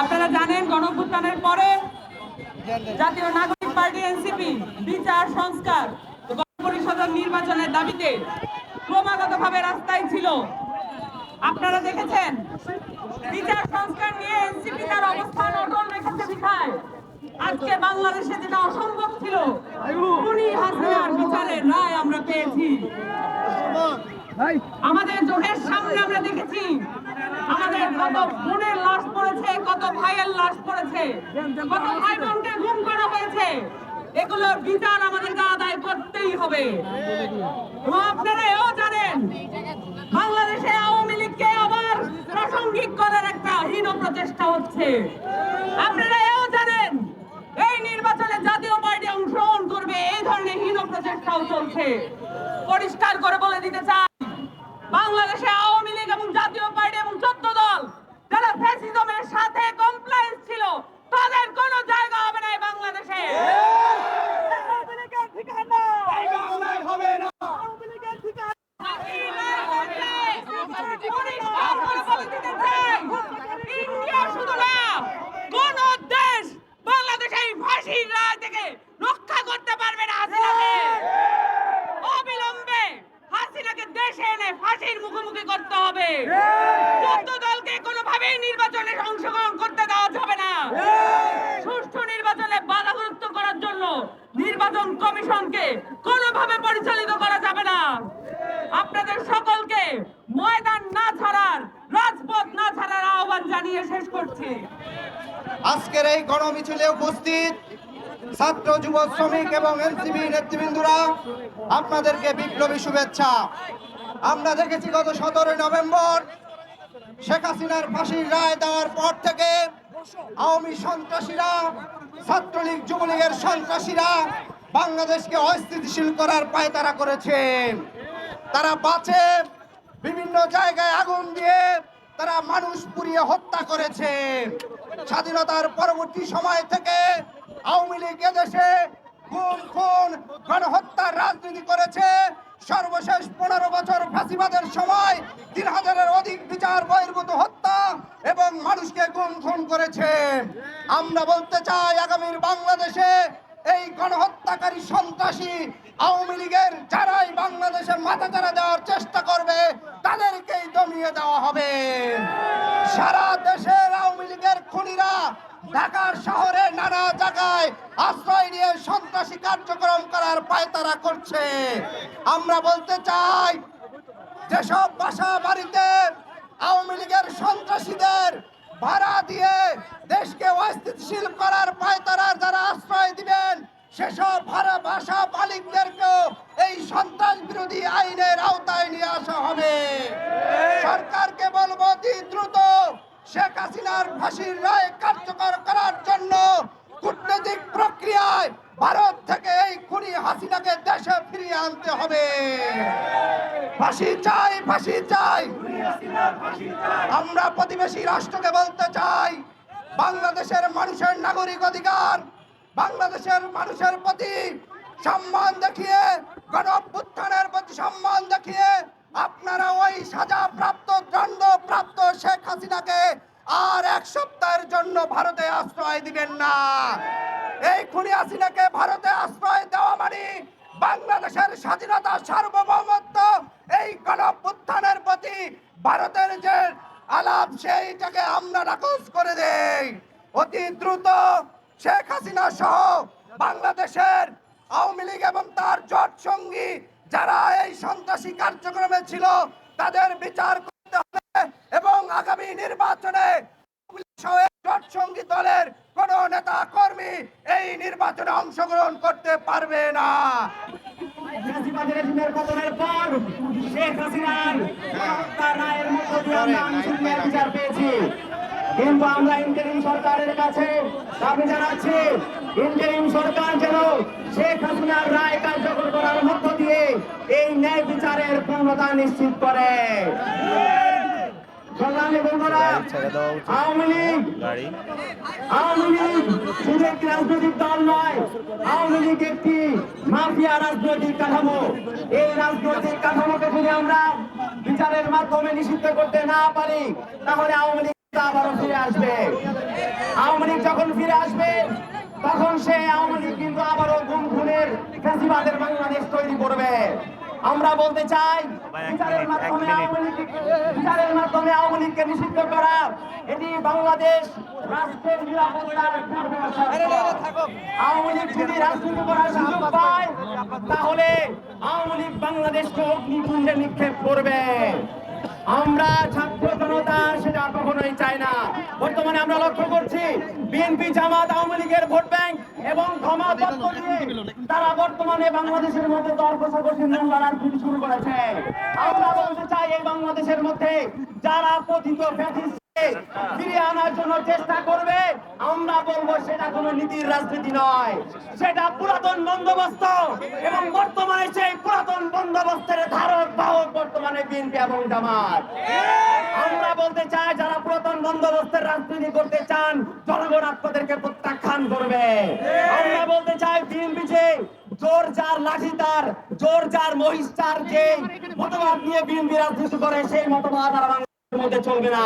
আপনারা জানেন গণঅভ্যুত্থানের পরে জাতীয় নাগরিক পার্টি এনসিপি বিচার সংস্কার গণপরিষদের নির্বাচনের দাবিতে ক্রমাগতভাবে রাস্তায় ছিল। আপনারা দেখেছেন বিচার সংস্কার নিয়ে এনসিপি তার অবস্থান অটল রেখেছে বিধায় আজকে বাংলাদেশে যেটা অসম্ভব ছিল হাসিনার বিচারের রায় আমরা পেয়েছি। আমাদের চোখের সামনে আমরা দেখেছি আমাদের কত বোনের লাশ পড়েছে, কত ভাইয়ের লাশ পড়েছে, কত ভাই বোনকে গুম করা হয়েছে, এগুলোর বিচার আমাদেরকে আদায় করতেই হবে। আপনারা এও জানেন, বাংলাদেশে আওয়ামী লীগকে আবার প্রাসঙ্গিক করার একটা হীন প্রচেষ্টা হচ্ছে। আপনারা এও জানেন, এই নির্বাচনে জাতীয় পার্টি অংশগ্রহণ করবে, এই ধরনের হীন প্রচেষ্টাও চলছে। পরিষ্কার করে বলে দিতে চাই ফ্যাসিজমের সাথে কমপ্লায়েন্স ছিল, তাদের কোনো জায়গা হবে না বাংলাদেশে। রক্ষা করতে পারবে না হাসিনাকে। অবিলম্বে হাসিনাকে দেশে এনে ফাঁসির মুখোমুখি করতে হবে। দলকে কোনোভাবেই নির্বাচনে অংশগ্রহণ করতে দেওয়া যাবে না। সুষ্ঠু নির্বাচনে বাধাগ্রস্ত করার জন্য নির্বাচন কমিশনকে কোনোভাবে পরিচালিত করা যাবে না। আপনাদের সকলকে ময়দান না ছাড়ার রাজপথ না ছাড়ার আহ্বান জানিয়ে শেষ করছি। আজকের এই গণমিছিলে উপস্থিত ছাত্র যুব শ্রমিক এবং এনসিবি নেতৃবৃন্দরা আপনাদেরকে বিপ্লবী শুভেচ্ছা। আমরা দেখেছি গত সতেরোই নভেম্বর শেখ হাসিনার ফাঁসির রায় দেওয়ার পর থেকে আওয়ামী সন্ত্রাসীরা, ছাত্রলীগ, যুবলীগের সন্ত্রাসীরা বাংলাদেশকে অস্থিতিশীল করার পায়তারা করেছে তারা বাঁচে, বিভিন্ন জায়গায় আগুন দিয়ে তারা মানুষ পুড়িয়ে হত্যা করেছে স্বাধীনতার পরবর্তী সময় থেকে আওয়ামী লীগ এদেশে খুন খুন, গণহত্যার রাজনীতি করেছে। সর্বশেষ পনেরো বছর ফাঁসিবাদের সময় তিন হাজারের অধিক বিচার বহির্ভূত হত্যা এবং মানুষকে গুম খুন করেছে। আমরা বলতে চাই, আগামীর বাংলাদেশে এই গণহত্যাকারী সন্ত্রাসী আওয়ামী লীগের যারাই বাংলাদেশে মাথা চারা দেওয়ার চেষ্টা করবে, তাদেরকেই দমিয়ে দেওয়া হবে। সারা দেশের আওয়ামী লীগের খুনিরা ঢাকার শহরে নানা জায়গায় আশ্রয় নিয়ে সন্ত্রাসী কার্যক্রম করার পায়তারা করছে। আমরা বলতে চাই যেসব বাসা বাড়িতে আওয়ামী লীগের সন্ত্রাসীদের ভাড়া দিয়ে দেশকে অস্থিতিশীল করার পায়তারা যারা আশ্রয় দিবেন সেসব ভাড়া বাসা মালিকদেরকেও এই সন্ত্রাস বিরোধী আইনের আওতায় নিয়ে আসা হবে। সরকারকে বলব দ্রুত শেখ হাসিনার ফাঁসির রায় কার্যকর করার জন্য কূটনৈতিক প্রক্রিয়ায় ভারত থেকে এই খুনি হাসিনাকে দেশে ফিরিয়ে আনতে হবে। ফাঁসি চাই ফাঁসি চাই। আমরা প্রতিবেশী রাষ্ট্রকে বলতে চাই, বাংলাদেশের মানুষের নাগরিক অধিকার, বাংলাদেশের মানুষের প্রতি সম্মান দেখিয়ে গণ প্রতি সম্মান দেখিয়ে আপনারা ওই সাজা প্রাপ্ত প্রাপ্ত শেখ হাসিনাকে আর এক সপ্তাহের জন্য ভারতে আশ্রয় দিবেন না। এই খুনি হাসিনাকে ভারতে আশ্রয় দেওয়া মানে বাংলাদেশের স্বাধীনতা সার্বভৌমত্ব, এই গণঅভ্যুত্থানের প্রতি ভারতের যে আলাপ, সেইটাকে আমরা নাকচ করে দেই। অতি দ্রুত শেখ হাসিনা সহ বাংলাদেশের আওয়ামী লীগ এবং তার জোট সঙ্গী যারা এই সন্ত্রাসী কার্যক্রমে ছিল, তাদের বিচার আগামী নির্বাচনে জোট সঙ্গী দলের কোন নেতা কর্মী এই নির্বাচনে অংশগ্রহণ করতে পারবে না। কিন্তু আমরা ইন্টারিম সরকারের কাছে দাবি জানাচ্ছি ইন্টারিম সরকার যেন শেখ হাসিনার রায় কার্যকর করার মধ্য দিয়ে এই ন্যায় বিচারের পূর্ণতা নিশ্চিত করে। সংগ্রামী বন্ধুরা আওয়ামী লীগ। আওয়ামী লীগ শুধু একটি রাজনৈতিক দল নয় আওয়ামী লীগ একটি মাফিয়া রাজনৈতিক কাঠামো। এই রাজনৈতিক কাঠামোকে যদি আমরা বিচারের মাধ্যমে নিষিদ্ধ করতে না পারি তাহলে আওয়ামী লীগ আবারও ফিরে আসবে। আওয়ামী লীগ যখন ফিরে আসবে তখন সে আওয়ামী লীগ কিন্তু আবারও গুম খুনের ফ্যাসিবাদের বাংলাদেশ তৈরি করবে। আমরা বলতে চাই বিচারের মাধ্যমে আওয়ামী লীগ বিচারের মাধ্যমে আওয়ামী লীগকে নিষিদ্ধ করা এটি বাংলাদেশ রাষ্ট্রের নিরাপত্তার আওয়ামী লীগ যদি রাজনীতি করার সুযোগ পায় তাহলে আওয়ামী লীগ বাংলাদেশকে অগ্নিকুণ্ডে নিক্ষেপ করবে। আমরা ছাত্র জনতা সেটা কখনোই চাই না। বর্তমানে আমরা লক্ষ্য করছি বিএনপি জামাত আওয়ামী লীগের ভোট ব্যাংক এবং ক্ষমা তারা বর্তমানে বাংলাদেশের মধ্যে দর কষাকষি নোংরা রাজনীতি শুরু করেছে। আমরা বলতে চাই এই বাংলাদেশের মধ্যে যারা ফ্যাসিস্ট ফিরিয়ে আনার জন্য চেষ্টা করবে, আমরা বলব সেটা নীতির রাজনীতি নয়। সেটা পুরাতন বন্দোবস্ত এবং বর্তমানে সেই পুরাতন বন্দোবস্তের ধারক, বাহক বর্তমানে বিএনপি এবং জামাত। আমরা বলতে চাই, যারা পুরাতন বন্দোবস্তের রাজনীতি করতে চান, জনগণ আপনাদেরকে প্রত্যাখ্যান করবে। আমরা বলতে চাই বিএনপি যে, জোর যার লাঠি তার, জোর যার মহিষ তার যে মতবাদ নিয়ে বিএনপি রাজনীতি করে, সেই মতবাদ আর বাংলাদেশের মধ্যে চলবে না।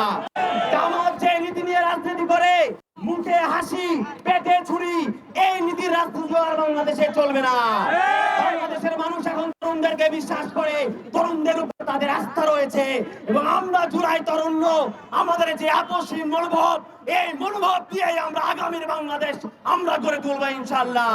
জামাত যে নীতি নিয়ে রাজনীতি করে মুখে হাসি পেটে ছুরি এই নীতি রাজনীতি আর বাংলাদেশে চলবে না। বাংলাদেশের মানুষ এখন তরুণদেরকে বিশ্বাস করে তরুণদের উপর তাদের আস্থা রয়েছে এবং আমরা জুড়াই তরুণ আমাদের যে আপসী মনোভাব এই মনোভাব দিয়ে আমরা আগামীর বাংলাদেশ আমরা করে তুলবো ইনশাল্লাহ